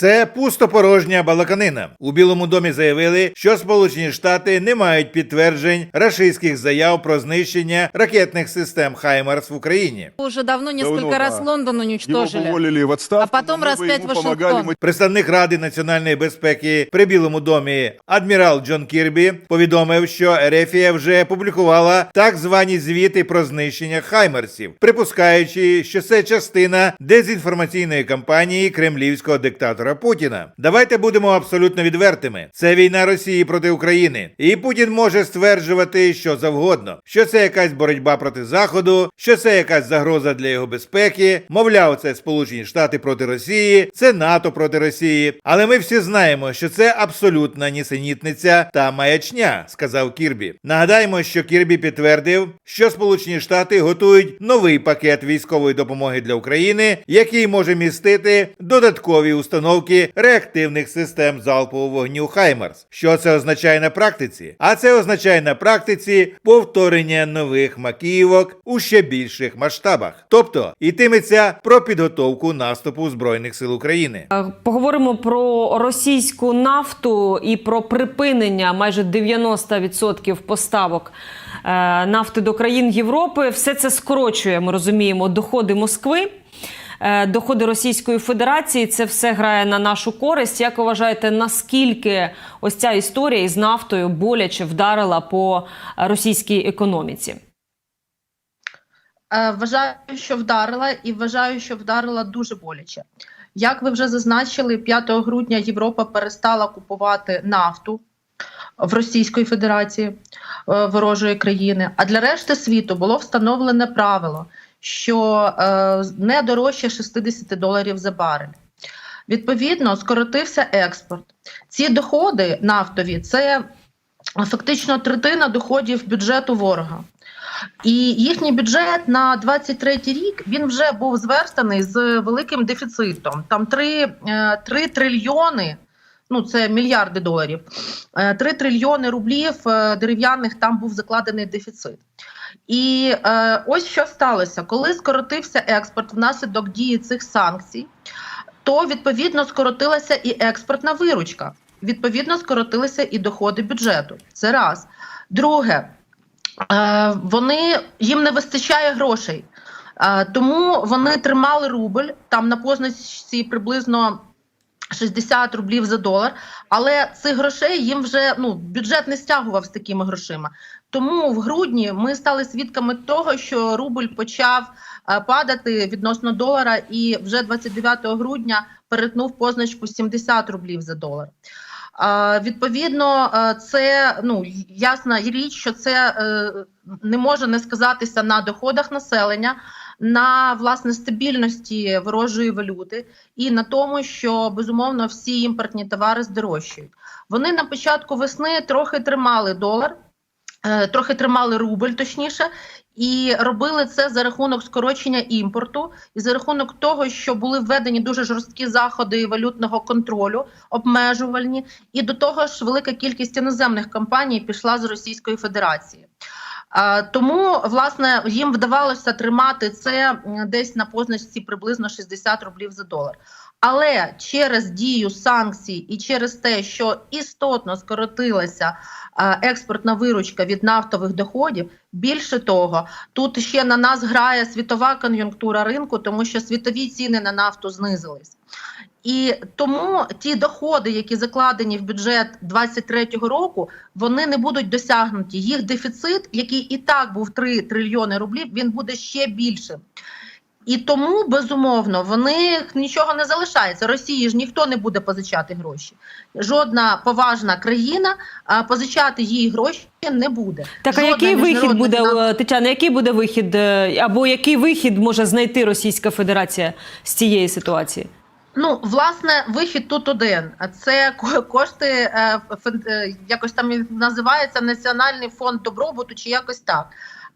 Це пустопорожня балаканина. У Білому домі заявили, що Сполучені Штати не мають підтверджень рашистських заяв про знищення ракетних систем Хаймарс в Україні. Уже давно несколько раз. Лондон уничтожили. в отставку. А потом раз пять Вашингтон. Представник Ради національної безпеки при Білому домі адмірал Джон Кірбі повідомив, що Ерефія вже публікувала так звані звіти про знищення Хаймерсів, припускаючи, що це частина дезінформаційної кампанії кремлівського диктатора Путіна. Давайте будемо абсолютно відвертими. Це війна Росії проти України, і Путін може стверджувати що завгодно, що це якась боротьба проти Заходу, що це якась загроза для його безпеки. Мовляв, це Сполучені Штати проти Росії, це НАТО проти Росії. Але ми всі знаємо, що це абсолютна нісенітниця та маячня, сказав Кірбі. Нагадаємо, що Кірбі підтвердив, що Сполучені Штати готують новий пакет військової допомоги для України, який може містити додаткові установки реактивних систем залпового вогню Хаймарс. Що це означає на практиці? А це означає на практиці повторення нових макіївок у ще більших масштабах. Тобто йтиметься про підготовку наступу збройних сил України. Е, Поговоримо про російську нафту і про припинення майже 90% поставок е, нафти до країн Європи. Все це скорочує, ми розуміємо, доходи Москви. Е, Доходи Російської Федерації це все грає на нашу користь. Як вважаєте, наскільки ось ця історія із нафтою боляче вдарила по російській економіці? Е, Вважаю, що вдарила, і вважаю, що вдарила дуже боляче. Як ви вже зазначили, 5 грудня Європа перестала купувати нафту в Російської Федерації е, ворожої країни. А для решти світу було встановлене правило, що е, не дорожче 60 доларів за барель. Відповідно, скоротився експорт. Ці доходи нафтові це фактично третина доходів бюджету ворога. І їхній бюджет на 23 рік він вже був зверстаний з великим дефіцитом. Там 3, 3 трильйони, ну це мільярди доларів, 3 трильйони рублів е, дерев'яних там був закладений дефіцит. І е, ось що сталося, коли скоротився експорт внаслідок дії цих санкцій, то відповідно скоротилася і експортна виручка. Відповідно, скоротилися і доходи бюджету. Це раз. Друге, Е, вони їм не вистачає грошей, Е, тому вони тримали рубль там на позначці приблизно 60 рублів за долар. Але цих грошей їм вже ну бюджет не стягував з такими грошима. Тому в грудні ми стали свідками того, що рубль почав е, падати відносно долара, і вже 29 грудня перетнув позначку 70 рублів за долар. Е, Відповідно, е, це ну ясна річ, що це не може не сказатися на доходах населення, на власне стабільності ворожої валюти і на тому, що безумовно всі імпортні товари здорожчають. Вони на початку весни трохи тримали долар, е, трохи тримали рубль, точніше. І робили це за рахунок скорочення імпорту, і за рахунок того, що були введені дуже жорсткі заходи валютного контролю, обмежувальні, і до того ж, велика кількість іноземних компаній пішла з Російської Федерації. Тому власне їм вдавалося тримати це десь на позначці приблизно 60 рублів за долар. Але через дію санкцій і через те, що істотно скоротилася експортна виручка від нафтових доходів, більше того, тут ще на нас грає світова кон'юнктура ринку, тому що світові ціни на нафту знизились. І тому ті доходи, які закладені в бюджет 2023 року, вони не будуть досягнуті. Їх дефіцит, який і так був 3 трильйони рублів, він буде ще більшим. І тому безумовно в них нічого не залишається. Росії ж ніхто не буде позичати гроші. Жодна поважна країна позичати їй гроші не буде. Так, а Жодна який вихід буде, е, Тетяна, який буде вихід, е, або який вихід може знайти Російська Федерація з цієї ситуації? Ну, власне, вихід тут один. А Це ко- кошти, е, якось там називається Національний фонд добробуту чи якось так.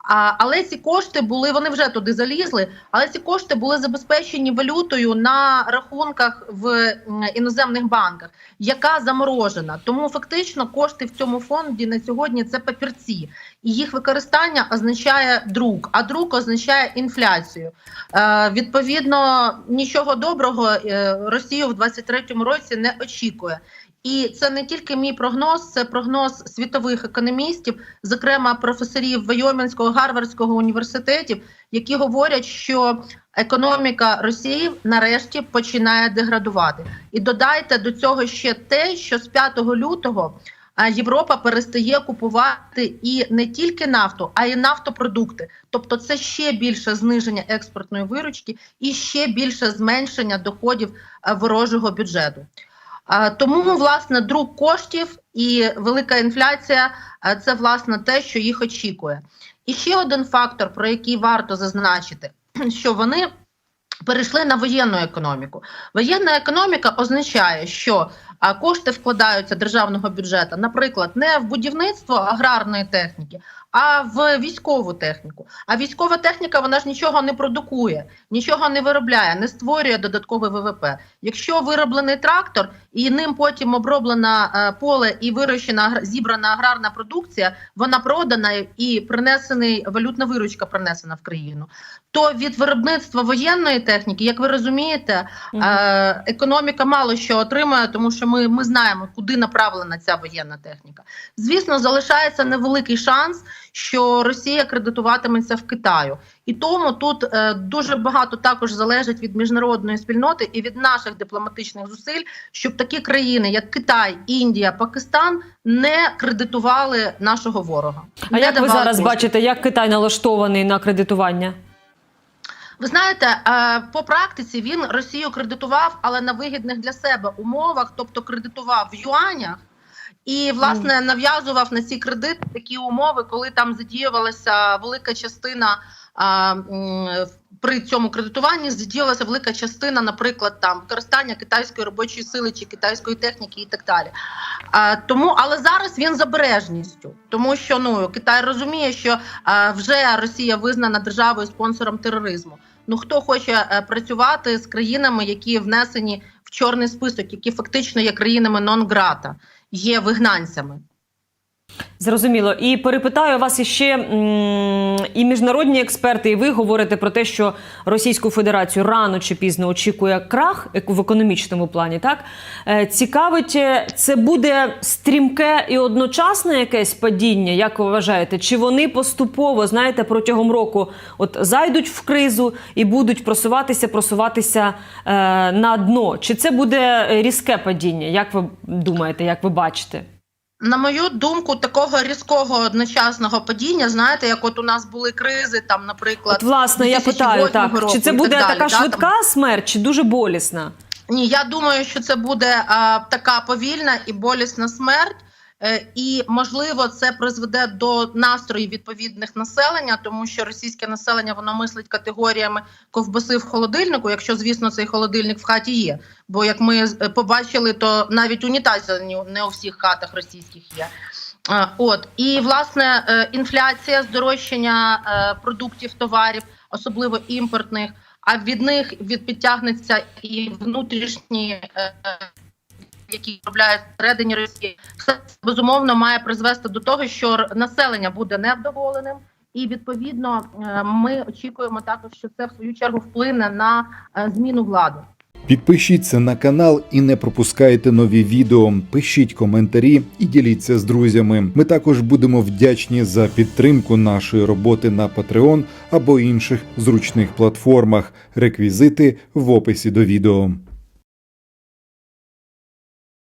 А, але ці кошти були, вони вже туди залізли, але ці кошти були забезпечені валютою на рахунках в іноземних банках, яка заморожена. Тому фактично кошти в цьому фонді на сьогодні це папірці, і їх використання означає друк, а друк означає інфляцію. Е, відповідно, нічого доброго е, Росію в 23-му році не очікує. І це не тільки мій прогноз, це прогноз світових економістів, зокрема професорів Вайомінського Гарвардського університетів, які говорять, що економіка Росії нарешті починає деградувати. І додайте до цього ще те, що з 5 лютого Європа перестає купувати і не тільки нафту, а й нафтопродукти. Тобто, це ще більше зниження експортної виручки і ще більше зменшення доходів е, ворожого бюджету. Тому власне друк коштів і велика інфляція це власне те, що їх очікує. І ще один фактор, про який варто зазначити, що вони перейшли на воєнну економіку. Воєнна економіка означає, що кошти вкладаються державного бюджету, наприклад, не в будівництво аграрної техніки, а в військову техніку. А військова техніка вона ж нічого не продукує, нічого не виробляє, не створює додаткове ВВП. Якщо вироблений трактор і ним потім оброблено е, поле і вирощена зібрана аграрна продукція, вона продана і принесений валютна виручка принесена в країну. То від виробництва воєнної техніки, як ви розумієте, е, економіка мало що отримує, тому що ми, ми знаємо, куди направлена ця воєнна техніка. Звісно, залишається невеликий шанс, що Росія кредитуватиметься в Китаю. І тому тут е, дуже багато також залежить від міжнародної спільноти і від наших дипломатичних зусиль, щоб такі країни, як Китай, Індія, Пакистан, не кредитували нашого ворога. А Не як ви зараз коштів. бачите, як Китай налаштований на кредитування? Ви знаєте, е, по практиці він Росію кредитував, але на вигідних для себе умовах, тобто кредитував в юанях. І власне нав'язував на ці кредити такі умови, коли там задіювалася велика частина а, при цьому кредитуванні задіялася велика частина, наприклад, там використання китайської робочої сили чи китайської техніки і так далі. А, тому, але зараз він за бережністю, тому що ну Китай розуміє, що а, вже Росія визнана державою спонсором тероризму. Ну хто хоче е, працювати з країнами, які внесені в чорний список, які фактично є країнами нон-грата, є вигнанцями. Зрозуміло. І перепитаю вас іще і міжнародні експерти, і ви говорите про те, що Російську Федерацію рано чи пізно очікує крах в економічному плані. Так Е, цікавить, е, це буде стрімке і одночасне якесь падіння, як ви вважаєте? Чи вони поступово, знаєте, протягом року от зайдуть в кризу і будуть просуватися, просуватися е, на дно? Чи це буде різке падіння? Як ви думаєте, як ви бачите? На мою думку, такого різкого одночасного падіння, знаєте, як от у нас були кризи, там, наприклад, От, власне, я питаю так, року чи це буде так далі, така да, там? швидка смерть, чи дуже болісна? Ні, я думаю, що це буде а, така повільна і болісна смерть. Е, І можливо, це призведе до настроїв відповідних населення, тому що російське населення воно мислить категоріями ковбаси в холодильнику, якщо звісно цей холодильник в хаті є. Бо як ми е, побачили, то навіть унітази не- у всіх хатах російських є. Е, От і власне інфляція, здорожчання продуктів, товарів, особливо імпортних. А від них від і внутрішні, які виробляють всередині Росії, все безумовно має призвести до того, що населення буде невдоволеним, і відповідно е, ми очікуємо також, що це в свою чергу вплине на е, зміну влади. Підпишіться на канал і не пропускайте нові відео. Пишіть коментарі і діліться з друзями. Ми також будемо вдячні за підтримку нашої роботи на Patreon або інших зручних платформах. Реквізити в описі до відео.